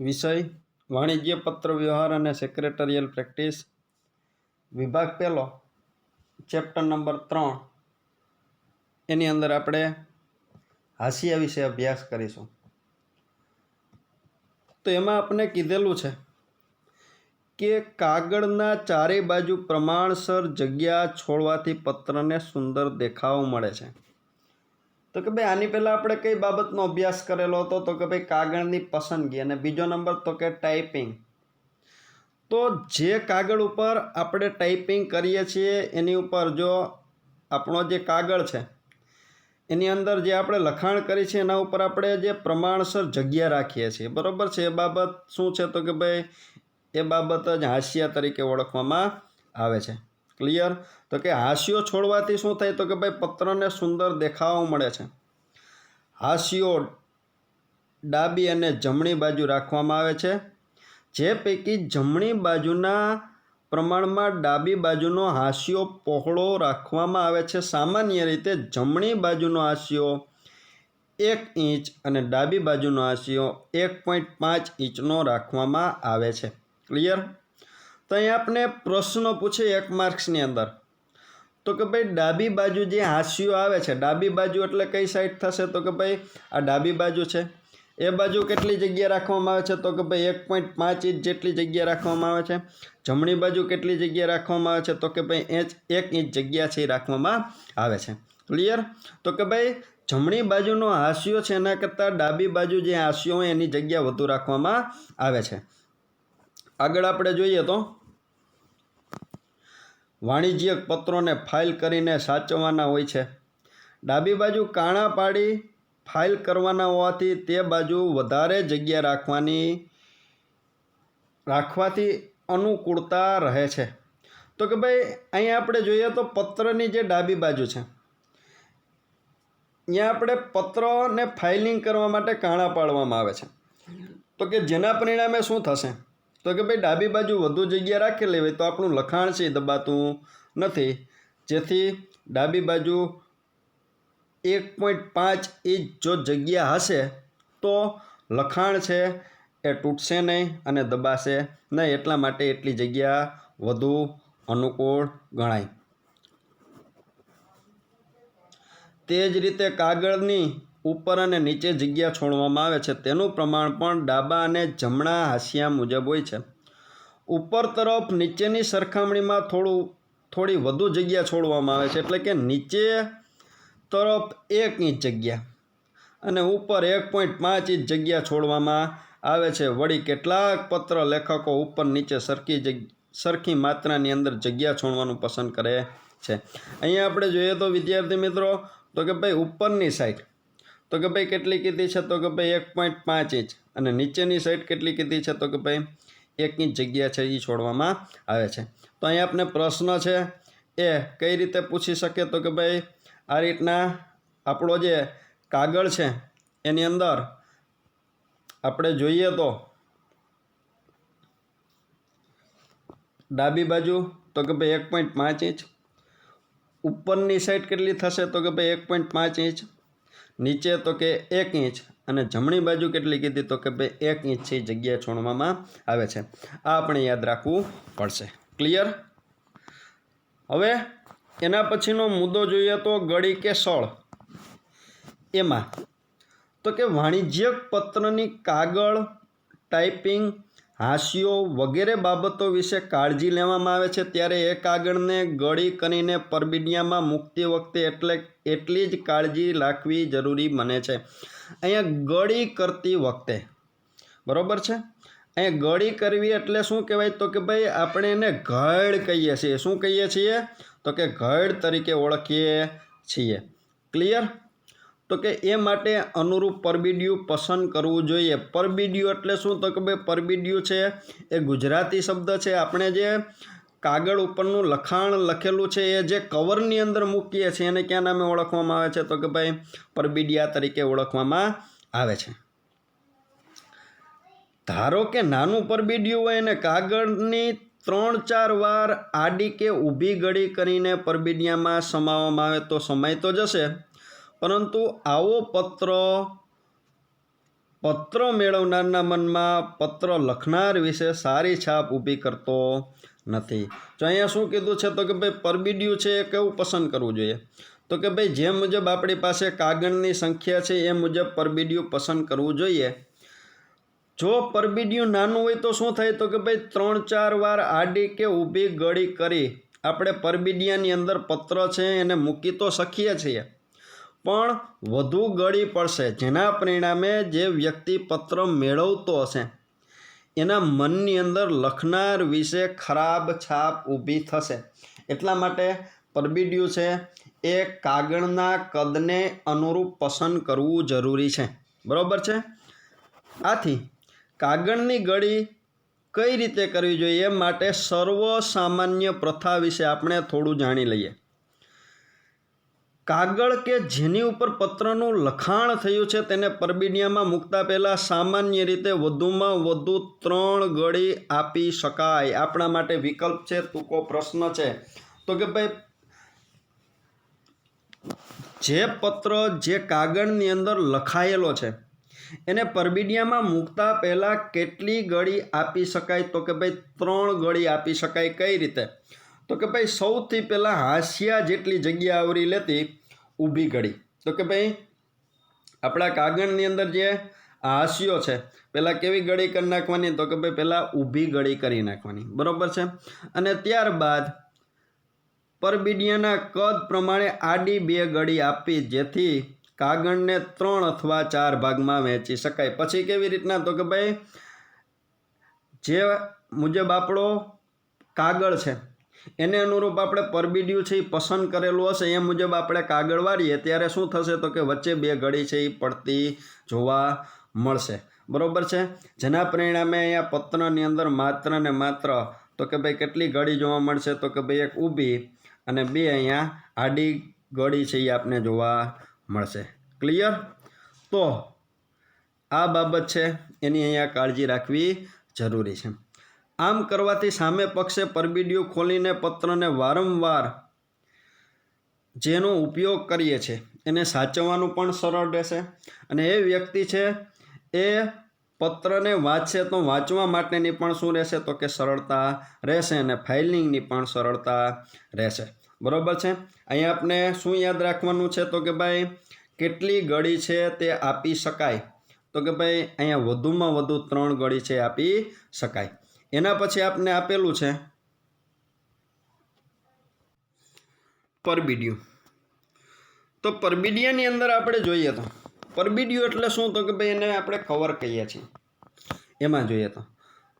વિષય, વાણિજ્ય, પત્ર વ્યવહાર અને સેક્રેટરિયલ પ્રેક્ટિસ વિભાગ પહેલો ચેપ્ટર નંબર ત્રણ. એની અંદર આપણે હાસિયા વિશે અભ્યાસ કરીશું. તો એમાં આપણે કીધેલું છે કે કાગળના ચારે બાજુ પ્રમાણસર જગ્યા છોડવાથી પત્રને સુંદર દેખાવ મળે છે. તો કે ભાઈ, આની પહેલાં આપણે કઈ બાબતનો અભ્યાસ કરેલો હતો? તો કે ભાઈ, કાગળની પસંદગી અને બીજો નંબર તો કે ટાઈપિંગ. તો જે કાગળ ઉપર આપણે ટાઈપિંગ કરીએ છીએ, એની ઉપર જો આપણો જે કાગળ છે, એની અંદર જે આપણે લખાણ કરી છે, એના ઉપર આપણે જે પ્રમાણસર જગ્યા રાખીએ છીએ. બરાબર છે? એ બાબત શું છે? તો કે ભાઈ, એ બાબત જ હાસ્ય તરીકે ઓળખવામાં આવે છે. ક્લિયર તો કે હાસ્યો છોડવાથી શું થાય? તો કે ભાઈ પત્રને સુંદર દેખાવ મળે છે. હાસ્યો ડાબી અને જમણી બાજુ રાખવામાં આવે છે. જે પૈકી જમણી બાજુના પ્રમાણમાં ડાબી બાજુનો હાસ્યો પહોળો રાખવામાં આવે છે. સામાન્ય રીતે જમણી બાજુનો હાસ્યો એક ઇંચ અને ડાબી બાજુનો હાસ્યો એક પોઈન્ટ પાંચ ઇંચનો રાખવામાં આવે છે. ક્લિયર તો અહીં આપણે પ્રશ્નો પૂછે એક માર્ક્સની અંદર. તો કે ભાઈ ડાબી બાજુ જે હાંસિયો આવે છે, ડાબી બાજુ એટલે કઈ સાઈડ થશે? તો કે ભાઈ આ ડાબી બાજુ છે. એ બાજુ કેટલી જગ્યા રાખવામાં આવે છે? તો કે ભાઈ એક પોઈન્ટ પાંચ ઇંચ જેટલી જગ્યા રાખવામાં આવે છે. જમણી બાજુ કેટલી જગ્યા રાખવામાં આવે છે? તો કે ભાઈ એચ એક ઇંચ જગ્યા છે એ રાખવામાં આવે છે. ક્લિયર તો કે ભાઈ જમણી બાજુનો હાસ્યો છે, એના કરતાં ડાબી બાજુ જે હાસ્યો હોય એની જગ્યા વધુ રાખવામાં આવે છે. આગળ આપણે જોઈએ તો વાણિજ્યક પત્રોને ફાઇલ કરીને સાચવવાના હોય છે. ડાબી બાજુ કાણા પાડી ફાઇલ કરવાના હોવાથી તે બાજુ વધારે જગ્યા રાખવાની, રાખવાથી અનુકૂળતા રહે છે. તો કે ભાઈ, અહીંયા આપણે જોઈએ તો પત્રની જે ડાબી બાજુ છે, અહીંયા આપણે પત્રને ફાઇલિંગ કરવા માટે કાણા પાડવામાં આવે છે. તો કે જેના પરિણામે શું થશે? તો કે ભાઈ ડાબી બાજુ વધુ જગ્યા રાખેલી હોય તો આપણું લખાણ છે દબાતું નથી. જેથી ડાબી બાજુ એક પોઈન્ટ પાંચ ઇંચ જો જગ્યા હશે તો લખાણ છે એ તૂટશે નહીં અને દબાશે નહીં. એટલા માટે એટલી જગ્યા વધુ અનુકૂળ ગણાય. તે જ રીતે કાગળની ઉપર અને નીચે જગ્યા છોડવામાં આવે છે. તેનું પ્રમાણ પણ ડાબા અને જમણા હાંસિયા મુજબ હોય છે. ઉપર તરફ નીચેની સરખામણીમાં થોડું, થોડી વધુ જગ્યા છોડવામાં આવે છે. એટલે કે નીચે તરફ એક ઇંચ જગ્યા અને ઉપર એક પોઈન્ટ પાંચ ઇંચ જગ્યા છોડવામાં આવે છે. વળી કેટલાક પત્ર લેખકો ઉપર નીચે સરખી જગ, સરખી માત્રાની અંદર જગ્યા છોડવાનું પસંદ કરે છે. અહીંયા આપણે જોઈએ તો વિદ્યાર્થી મિત્રો, તો કે ભાઈ ઉપરની સાઈડ તો કે ભાઈ કેટલી કીધી છે? તો કે ભાઈ એક પોઈન્ટ પાંચ ઇંચ. અને નીચેની સાઈડ કેટલી કીધી છે? તો કે ભાઈ એક ઇંચ જગ્યા છે એ છોડવામાં આવે છે. તો અહીંયા આપણે પ્રશ્ન છે, એ કઈ રીતે પૂછી શકે તો કે ભાઈ આ રીતના આપણો જે કાગળ છે, એની અંદર આપણે જોઈએ તો ડાબી બાજુ તો કે ભાઈ એક પોઈન્ટ પાંચ ઇંચ. ઉપરની સાઈડ કેટલી થશે? તો કે ભાઈ એક પોઈન્ટ પાંચ ઇંચ. નીચે તો કે એક ઇંચ અને જમણી બાજુ કેટલી કીધી તો કે ભાઈ એક ઇંચથી જગ્યા છોડવામાં આવે છે. આ આપણે યાદ રાખવું પડશે. ક્લિયર હવે એના પછીનો મુદ્દો જોઈએ તો ગળી કે સળ? એમાં તો કે વાણિજ્યક પત્રની કાગળ, ટાઈપિંગ હાંસિયો વગેરે બાબતો વિશે કાળજી લેવામાં આવે છે ત્યારે એ કાગળને ગળી કરીને પરબીડિયામાં મૂકતી વખતે એટલે એટલી જ કાળજી રાખવી જરૂરી બને છે. અહીંયા ગળી કરતી વખતે. બરાબર છે? અહીંયા ગળી કરવી એટલે શું કહેવાય? તો કે ભાઈ આપણે એને ઘડ કહીએ છીએ. શું કહીએ છીએ? તો કે ઘડ તરીકે ઓળખીએ છીએ. ક્લિયર? તો કે એ માટે અનુરૂપ પરબીડિયું પસંદ કરવું જોઈએ. પરબીડિયું એટલે શું? તો કે ભાઈ, પરબીડિયું છે, એ ગુજરાતી શબ્દ છે. આપણે જે કાગળ ઉપરનું લખાણ લખેલું છે, એ જે કવરની અંદર મૂકીએ છીએ, એને ક્યાં નામે ઓળખવામાં આવે છે? તો કે ભાઈ, પરબીડિયા તરીકે ઓળખવામાં આવે છે. ધારો કે નાનું પરબીડિયું હોય અને કાગળની ત્રણ ચાર વાર આડી કે ઊભી ગળી કરીને પરબીડિયામાં સમાવવામાં આવે તો સમાય તો જશે. પરંતુ આવો પત્ર પત્ર મેળવનારના મનમાં પત્ર લખનાર વિશે સારી છાપ ઊભી કરતો નથી. તો અહીંયા શું કીધું છે? તો કે ભાઈ પરબીડિયું છે એ કેવું પસંદ કરવું જોઈએ? તો કે ભાઈ જે મુજબ આપણી પાસે કાગળની સંખ્યા છે એ મુજબ પરબીડિયું પસંદ કરવું જોઈએ. જો પરબીડિયું નાનું હોય તો શું થાય? તો કે ભાઈ ત્રણ ચાર વાર આડી કે ઊભી ગળી કરી આપણે પરબીડિયાની અંદર પત્ર છે એને મૂકી તો શકીએ છીએ. પણ વધુ ગળી પડશે, જેના પરિણામે જે વ્યક્તિ પત્ર મેળવતો હશે, એના મનની અંદર લખનાર વિશે ખરાબ છાપ ઊભી થશે. એટલા માટે પરબીડિયું છે, એ કાગળના કદને અનુરૂપ પસંદ કરવું જરૂરી છે. બરાબર છે? આથી, કાગળની ગળી કઈ રીતે કરવી જોઈએ એ માટે સર્વ સામાન્ય પ્રથા વિશે આપણે થોડું જાણી લઈએ. કાગળ કે જેની ઉપર પત્રનું લખાણ થયું છે તેને પરબીડિયામાં મૂકતા પહેલાં સામાન્ય રીતે વધુમાં વધુ ત્રણ ગળી આપી શકાય. આપણા માટે વિકલ્પ છે, ટૂંકો પ્રશ્ન છે. તો કે ભાઈ, જે પત્ર જે કાગળની અંદર લખાયેલો છે, એને પરબીડિયામાં મૂકતા પહેલાં કેટલી ગળી આપી શકાય? તો કે ભાઈ, ત્રણ ગળી આપી શકાય કઈ રીતે? તો કે ભાઈ સૌથી પહેલાં હાંસિયા જેટલી જગ્યા આવરી લેતી, ઊભી ગળી તો કે ભાઈ આપણા કાગળની અંદર જે હાંસિયો છે, પહેલાં કેવી ગળી કરી નાખવાની? તો કે ભાઈ પહેલાં ઊભી ગળી કરી નાખવાની. બરાબર છે? અને ત્યારબાદ પરબીડિયાના કદ પ્રમાણે આડી બે ગળી આપી, જેથી કાગળને ત્રણ અથવા ચાર ભાગમાં વહેંચી શકાય. પછી કેવી રીતના? તો કે ભાઈ જે મુજબ આપણો કાગળ છે એને અનુરૂપ આપણે પરબીડિયું છે એ પસંદ કરેલું હશે, એ મુજબ આપણે કાગળ વાળીએ ત્યારે શું થશે તો કે વચ્ચે બે ઘડી છે એ પડતી જોવા મળશે. બરાબર છે? જેના પરિણામે અહીંયા પત્રની અંદર માત્ર ને માત્ર તો કે ભાઈ કેટલી ઘડી જોવા મળશે તો કે ભાઈ એક ઊભી અને બે અહીંયા આડી ગળી છે એ આપને જોવા મળશે. ક્લિયર? તો આ બાબત છે, એની અહીંયા કાળજી રાખવી જરૂરી છે. આમ કરવાથી સામે પક્ષે પરબીડિયું ખોલીને પત્રને વારંવાર જેનો ઉપયોગ કરીએ છીએ એને સાચવવાનું પણ સરળ રહેશે. અને એ વ્યક્તિ છે, એ પત્રને વાંચશે તો વાંચવા માટેની પણ શું રહેશે? તો કે સરળતા રહેશે અને ફાઇલિંગની પણ સરળતા રહેશે. બરાબર છે? અહીંયા આપણે શું યાદ રાખવાનું છે? તો કે ભાઈ, કેટલી ગળી છે તે આપી શકાય. તો કે ભાઈ, અહીંયા વધુમાં વધુ ત્રણ ગળી છે આપી શકાય. એના પછી આપને આપેલું છે. પરબીડિયું. તો પરબીડિયાની અંદર આપણે જોઈએ તો, પરબીડિયું એટલે શું? તો કે ભાઈ એને આપણે કવર કહીએ છીએ. એમાં જોઈએ તો,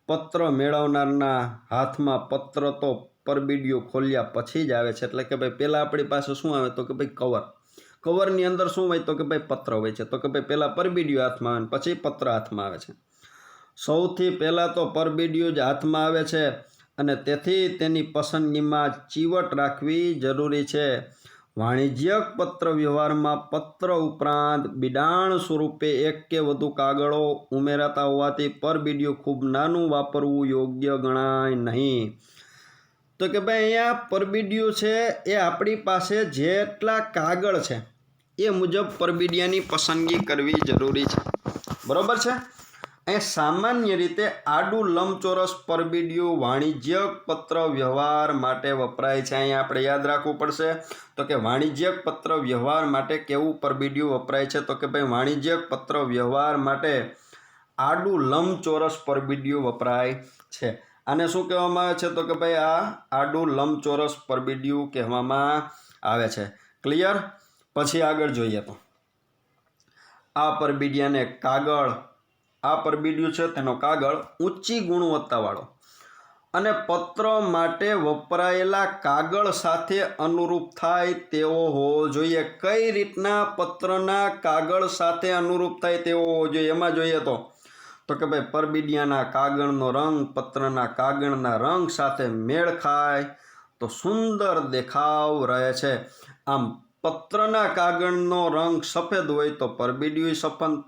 પત્ર મેળવનારના હાથમાં પત્ર તો પરબીડિયું ખોલ્યા પછી જ આવે છે. એટલે કે ભાઈ પહેલાં આપણી પાસે શું આવે? તો કે ભાઈ કવર કવરની અંદર શું હોય? તો કે ભાઈ પત્ર હોય છે. તો કે ભાઈ પહેલાં પરબીડિયું હાથમાં આવે પછી પત્ર હાથમાં આવે છે. સૌથી પહેલાં તો પરબીડિયું જ હાથમાં આવે છે અને તેથી તેની પસંદગીમાં ચીવટ રાખવી જરૂરી છે. વાણિજ્યક પત્ર વ્યવહારમાં પત્ર ઉપરાંત બિડાણ સ્વરૂપે એક કે વધુ કાગળો ઉમેરાતા હોવાથી પરબીડિયું ખૂબ નાનું વાપરવું યોગ્ય ગણાય નહીં. તો કે ભાઈ અહીંયા પરબીડિયું છે એ આપણી પાસે જેટલા કાગળ છે એ મુજબ પરબીડિયાની પસંદગી કરવી જરૂરી છે. બરાબર છે? અહીં સામાન્ય રીતે આડું લંબચોરસ પરબીડિયું વાણિજ્યક પત્ર વ્યવહાર માટે વપરાય છે. અહીંયા આપણે યાદ રાખવું પડશે, તો કે વાણિજ્યક પત્ર વ્યવહાર માટે કેવું પરબીડિયું વપરાય છે? તો કે ભાઈ વાણિજ્યક પત્ર વ્યવહાર માટે આડું લંબચોરસ પરબીડિયું વપરાય છે. આને શું કહેવામાં આવે છે? તો કે ભાઈ આ આડું લંબચોરસ પરબીડિયું કહેવામાં આવે છે. ક્લિયર? પછી આગળ જોઈએ તો. આ પરબીડિયાને કાગળ આ પરબીડિયું છે, તેનો કાગળ ઊંચી ગુણવત્તાવાળો. અને પત્ર માટે વપરાયેલા કાગળ સાથે અનુરૂપ થાય તેવો હોવો જોઈએ. કઈ રીતના પત્રના કાગળ સાથે અનુરૂપ થાય તેવો હોવો જોઈએ? એમાં જોઈએ તો તો કે ભાઈ, પરબીડિયાના કાગળનો રંગ, પત્રના કાગળના રંગ સાથે મેળ ખાય તો સુંદર દેખાવ રહે છે. આમ, પત્રના કાગળનો રંગ સફેદ હોય તો પરબીડિયું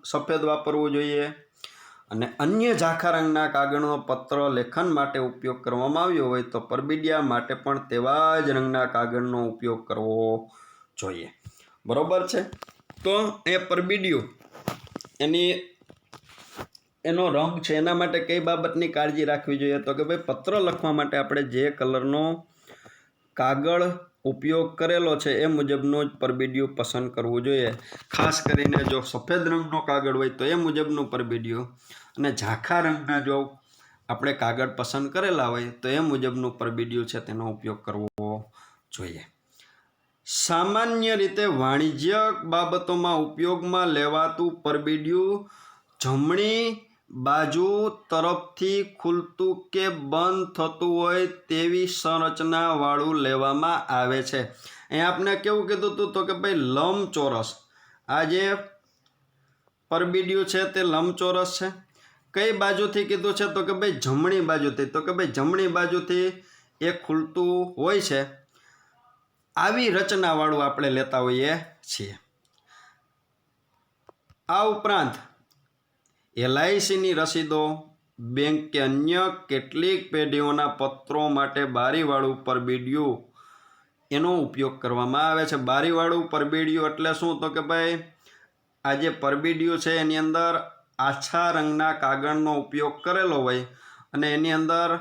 સફેદ વાપરવું જોઈએ. અને અન્ય ઝાખા રંગના કાગળનો પત્ર લેખન માટે ઉપયોગ કરવામાં આવ્યો હોય તો પરબીડિયા માટે પણ તેવા જ રંગના કાગળનો ઉપયોગ કરવો જોઈએ. બરોબર છે? તો એ પરબીડિયું, એની, એનો રંગ છે, એના માટે કઈ બાબતની કાળજી રાખવી જોઈએ? તો કે ભાઈ, પત્ર લખવા માટે આપણે જે કલરનો કાગળ ઉપયોગ કરેલો છે, એ મુજબનું જ પરબીડિયું પસંદ કરવું જોઈએ. ખાસ કરીને જો સફેદ રંગનો કાગળ હોય તો એ મુજબનું પરબીડિયું. અને ઝાંખા રંગના જો આપણે કાગળ પસંદ કરેલા હોય, તો એ મુજબનું પરબીડિયું છે તેનો ઉપયોગ કરવો જોઈએ. સામાન્ય રીતે વાણિજ્ય બાબતોમાં ઉપયોગમાં લેવાતું પરબીડિયું જમણી બાજુ તરફથી ખુલતું કે બંધ થતું હોય તેવી સંરચનાવાળું લેવામાં આવે છે. અહીંયા આપણે કેવું કીધું હતું તો કે ભાઈ લંબચોરસ. આ જે પરબીડિયું છે તે લંબચોરસ છે. કઈ બાજુથી કીધું છે? તો કે ભાઈ જમણી બાજુથી. તો કે ભાઈ જમણી બાજુથી એ ખુલતું હોય છે. આવી રચનાવાળું આપણે લેતા હોઈએ છીએ. આ ઉપરાંત એલઆઈસીની રસીદો, બેંક કે અન્ય કેટલીક પેઢીઓના પત્રો માટે બારીવાળું પરબીડિયું એનો ઉપયોગ કરવામાં આવે છે. બારીવાળું પરબીડિયું એટલે શું? તો કે ભાઈ, આ જે પરબીડિયું છે એની અંદર આછા રંગના કાગળનો ઉપયોગ કરેલો હોય અને એની અંદર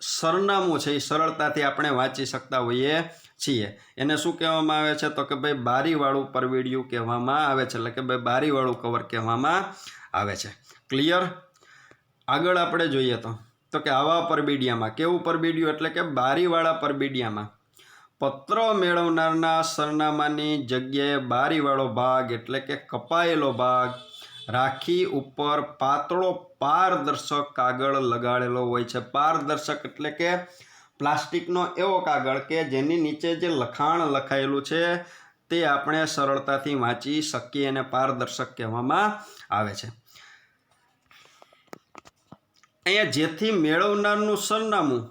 સરનામું છે, એ સરળતાથી આપણે વાંચી શકતા હોઈએ છીએ. એને શું કહેવામાં આવે છે? તો કે ભાઈ બારીવાળું પરબીડિયું કહેવામાં આવે છે, એટલે કે ભાઈ બારીવાળું કવર કહેવામાં આવે છે. ક્લિયર આગળ આપણે જોઈએ તો. તો કે આવા પરબીડિયામાં, કેવું પરબીડિયું? એટલે કે બારીવાળા પરબીડિયામાં. પત્ર મેળવનારના સરનામાની જગ્યાએ બારીવાળો ભાગ, એટલે કે કપાયેલો ભાગ રાખી ઉપર પાતળો પારદર્શક કાગળ લગાડેલો હોય છે. પારદર્શક એટલે કે પ્લાસ્ટિકનો એવો કાગળ કે જેની નીચે જે લખાણ લખાયેલું છે તે આપણે સરળતાથી વાંચી શકીએ અને પારદર્શક કહેવામાં આવે છે. અહીંયા જેથી મેળવનારનું સરનામું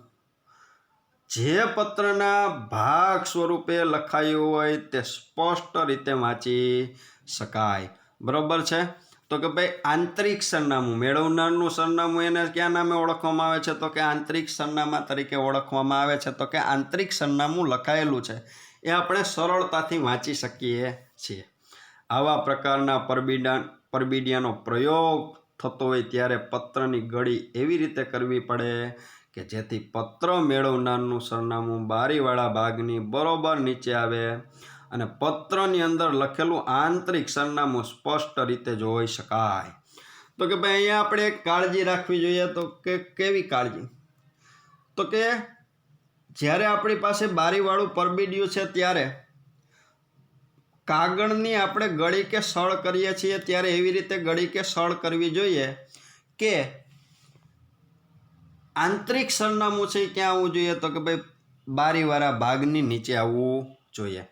જે પત્રના ભાગ સ્વરૂપે લખાયું હોય તે સ્પષ્ટ રીતે વાંચી શકાય. બરાબર છે? તો કે ભાઈ આંતરિક સરનામું, મેળવનારનું સરનામું એને ક્યાં નામે ઓળખવામાં આવે છે? તો કે આંતરિક સરનામા તરીકે ઓળખવામાં આવે છે. તો કે આંતરિક સરનામું લખાયેલું છે. એ આપણે સરળતાથી વાંચી શકીએ છીએ. આવા પ્રકારના પરબીડા, પરબીડિયાનો પ્રયોગ થતો હોય ત્યારે પત્રની ગળી એવી રીતે કરવી પડે કે જેથી પત્ર મેળવનારનું સરનામું બારીવાળા ભાગની બરોબર નીચે આવે. અને પત્રની અંદર લખેલું આંતરિક સરનામું સ્પષ્ટ રીતે જોઈ શકાય. તો કે ભાઈ, અહીંયા આપણે કાળજી રાખવી જોઈએ. તો કે કેવી કાળજી? તો કે જ્યારે આપણી પાસે બારીવાળું પરબીડિયું છે ત્યારે કાગળની આપણે ગળી કે સળ કરીએ છીએ ત્યારે એવી રીતે ગળી કે સળ કરવી જોઈએ કે આંતરિક સરનામું છે ક્યાં આવવું જોઈએ? તો કે ભાઈ, બારીવાળા ભાગની નીચે આવવું જોઈએ.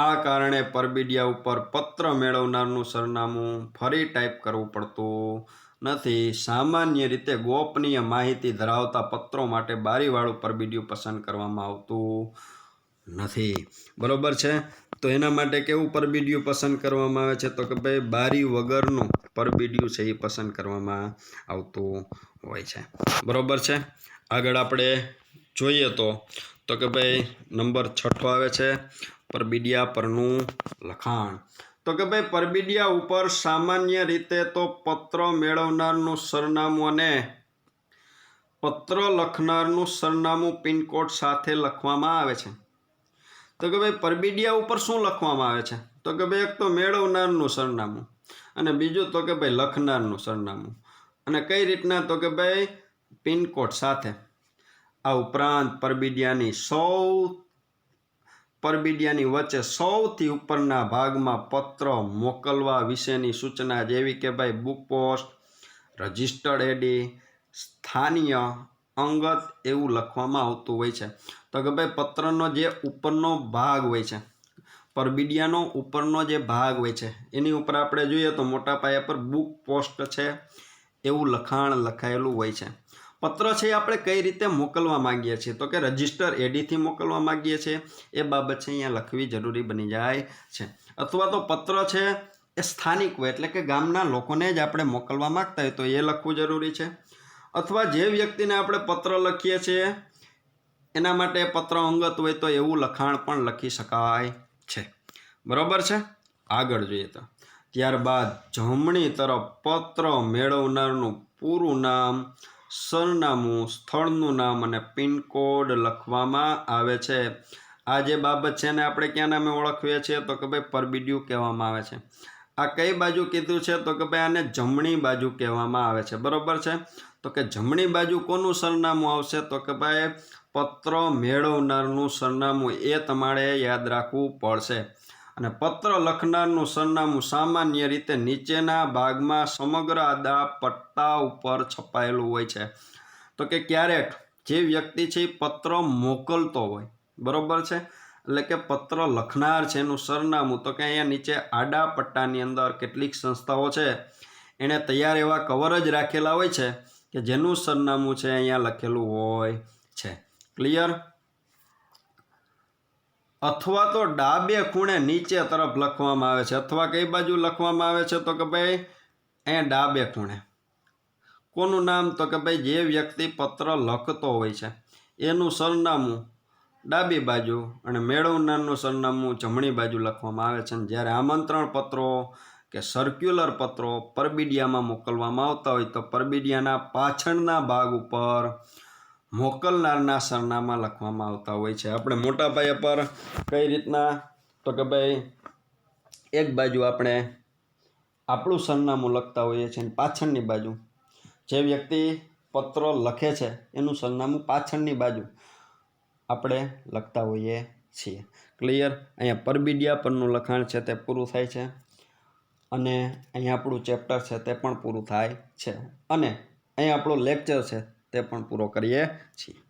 આ કારણે પરબીડિયા ઉપર પત્ર મેળવનારનું સરનામું ફરી ટાઈપ કરવું પડતું નથી. સામાન્ય રીતે ગોપનીય માહિતી ધરાવતા પત્રો માટે બારીવાળું પરબીડિયું પસંદ કરવામાં આવતું નથી. બરોબર છે? તો એના માટે કેવું પરબીડિયું પસંદ કરવામાં આવે છે? તો કે ભાઈ બારી વગરનું પરબીડિયું છે એ પસંદ કરવામાં આવતું હોય છે. બરોબર છે? આગળ આપણે જોઈએ તો કે ભાઈ નંબર છઠ્ઠો આવે છે. પરબીડિયા પરનું લખાણ. તો કે ભાઈ, પરબીડિયા ઉપર સામાન્ય રીતે તો પત્ર મેળવનારનું સરનામું અને પત્ર લખનારનું સરનામું પિનકોડ સાથે લખવામાં આવે છે. તો કે ભાઈ, પરબીડિયા ઉપર શું લખવામાં આવે છે? તો કે ભાઈ, એક તો મેળવનારનું સરનામું અને બીજું તો કે ભાઈ, લખનારનું સરનામું. અને કઈ રીતના? તો કે ભાઈ, પિનકોડ સાથે. આ ઉપરાંત પરબીડિયાની સૌ પરબીડિયાની વચ્ચે સૌથી ઉપરના ભાગમાં પત્ર મોકલવા વિશેની સૂચના જેવી કે ભાઈ બુક પોસ્ટ રજિસ્ટર્ડ એડી સ્થાનીય અંગત એવું લખવામાં આવતું હોય છે. તો કે ભાઈ પત્રનો જે ઉપરનો ભાગ હોય છે, પરબીડિયાનો ઉપરનો જે ભાગ હોય છે, એની ઉપર આપણે જોઈએ તો મોટા પાયા પર બુક પોસ્ટ છે એવું લખાણ લખાયેલું હોય છે. પત્ર છે એ આપણે કઈ રીતે મોકલવા માંગીએ છીએ? તો કે રજિસ્ટર એડીથી મોકલવા માંગીએ છીએ. એ બાબત છે અહીંયા લખવી જરૂરી બની જાય છે. અથવા તો પત્ર છે એ સ્થાનિક હોય, એટલે કે ગામના લોકોને જ આપણે મોકલવા માંગતા હોય તો એ લખવું જરૂરી છે. અથવા જે વ્યક્તિને આપણે પત્ર લખીએ છીએ, એના માટે પત્ર અંગત હોય તો એવું લખાણ પણ લખી શકાય છે. બરાબર છે? આગળ જોઈએ તો. ત્યારબાદ જમણી તરફ પત્ર મેળવનારનું પૂરું નામ સરનામું, સ્થળનું નામ અને પિનકોડ લખવામાં આવે છે. આ જે બાબત છે ને આપણે ક્યાં નામે ઓળખીએ છીએ તો કે ભાઈ પરબીડિયું કહેવામાં આવે છે. આ કઈ બાજુ કીધું છે તો કે ભાઈ આને જમણી બાજુ કહેવામાં આવે છે. બરાબર છે? તો કે જમણી બાજુ કોનું સરનામું આવશે? તો કે ભાઈ પત્ર મેળવનારનું સરનામું એ તમારે યાદ રાખવું પડશે. અને પત્ર લખનારનું સરનામું સામાન્ય રીતે નીચેના ભાગમાં સમગ્ર આદા પટ્ટા ઉપર છપાયેલું હોય છે. તો કે ક્યારેક જે વ્યક્તિ છે એ પત્ર મોકલતો હોય, બરોબર છે? એટલે કે પત્ર લખનાર છે એનું સરનામું, તો કે અહીંયા નીચે આડા પટ્ટાની અંદર કેટલીક સંસ્થાઓ છે એણે તૈયાર એવા કવર જ રાખેલા હોય છે કે જેનું સરનામું છે અહીંયા લખેલું હોય છે. ક્લિયર? અથવા તો ડાબે ખૂણે નીચે તરફ લખવામાં આવે છે. અથવા કઈ બાજુ લખવામાં આવે છે તો કે ભાઈ, એ ડાબે ખૂણે. કોનું નામ તો કે ભાઈ, જે વ્યક્તિ પત્ર લખતો હોય છે, એનું સરનામું ડાબી બાજુ અને મેળવનારનું સરનામું જમણી બાજુ લખવામાં આવે છે. જ્યારે આમંત્રણ પત્રો કે સર્ક્યુલર પત્રો પરબીડિયામાં મોકલવામાં આવતા હોય તો પરબીડિયાના પાછળના ભાગ ઉપર મોકલનારના સરનામા લખવામાં આવતા હોય છે. આપણે મોટા પાયા પર કઈ રીતના? તો કે ભાઈ, એક બાજુ આપણે આપણું સરનામું લખતા હોઈએ છીએ અને પાછળની બાજુ જે વ્યક્તિ પત્ર લખે છે, એનું સરનામું પાછળની બાજુ આપણે લખતા હોઈએ છીએ. ક્લિયર? અહીંયા પરબીડિયા પરનું લખાણ છે તે પૂરું થાય છે અને અહીંયા આપણું ચેપ્ટર છે તે પણ પૂરું થાય છે. અને અહીંયા આપણો લેક્ચર છે તે પણ પૂરો કરીએ છીએ.